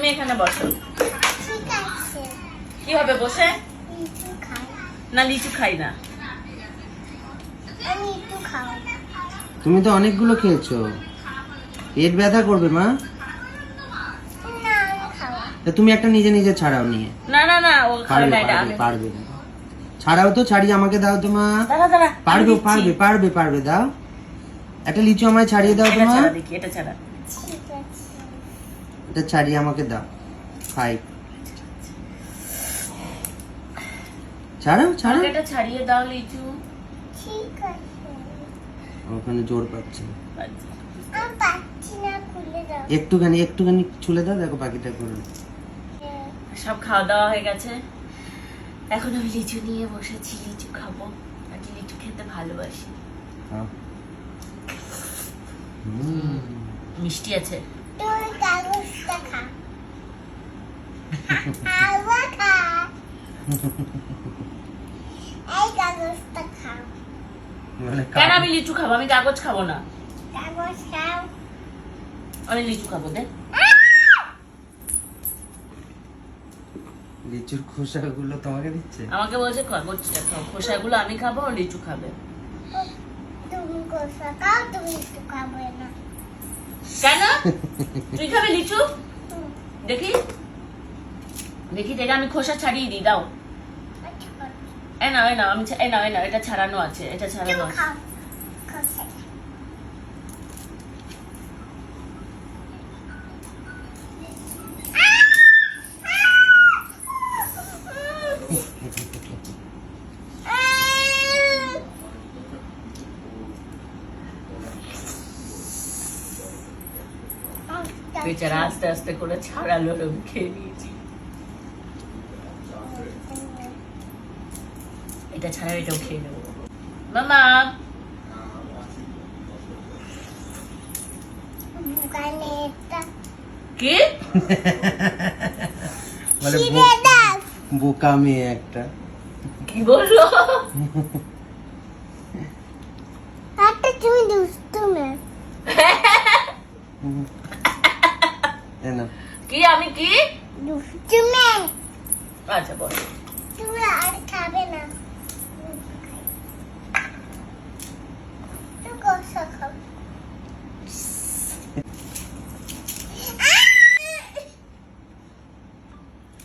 তুমি এখানে বসো। কি হবে বসে? না লিচু খাই না। তুমি তো অনেকগুলো খেয়েছো পেট ব্যথা করবে মা। তুমি একটা নিজে নিজে ছাড়াও নিয়ে। না না না ও খাবে পারবে না এটা পারবে আমি পারবে। ছাড়াও তো ছাড়িয়ে আমাকে দাও তো মা। পারবে পারবে পারবে পারবে দাও। একটা লিচু আমায় ছাড়িয়ে দাও তো এটা মা। এটা ছাড়া। ঠিক আছে। এটা ছাড়িয়ে আমাকে দাও। খাই ছাড়াও ছাড়াও। এটা ছাড়িয়ে দাও লিচু। ঠিক আছে ওখানে জোর পাচ্ছে। আমি পাচ্ছি না খুলে দাও। একটুখানি একটুখানি ছুলে দাও দেখো পাখিটা করে সব খাওয়া দাওয়া হয়ে গেছে। এখন আমি লিচু নিয়ে বসেছি লিচু খাব। আর লিচু খেতে ভালোবাসি। মিষ্টি আছে তুমি কাগজটা খা আবার খা এই কাগজটা খাও মানে কেন আমি লিচু খাব? আমি কাগজ খাব না। আমি লিচু খাব দে। লিচুর খোসাগুলো তোমাকে দিচ্ছে? আমাকে বলছে কাগজটা খাও। খোসাগুলো আমি খাব আর লিচু খাবে। তুমি খাও তুমি খাবে না কেন তুই খাবে লিচু? দেখি। দেখি দেখে আমি খোসা ছাড়িয়ে দিই দাও। এ নাও এ নাও আমি এ নাও এ নাও এটা ছাড়ানো আছে এটা ছাড়ানো আছে। খাও কোসা বেচারা আস্তে আস্তে করে ছাড়ালো খেয়ে নিয়েছি। এটা ছাড়া এটাও খেয়ে নেব। মামা! দোকানে একটা কি বলে বোকা মেয়ে একটা। কি বলল? একটা তুমি দুষ্টু মেয়ে এ নাও। কি আমি কি? আচ্ছা বল। তুমি আর খাবে না। তুই কষা খাও।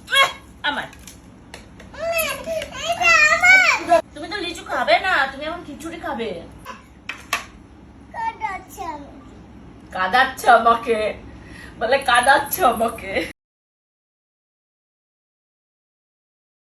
আহ, আমার। তুমি তো লিচু খাবে না তুমি এখন খিচুড়ি খাবে। কাদাচ্ছ আমাকে। বলে কাদাচ্ছ আমাকে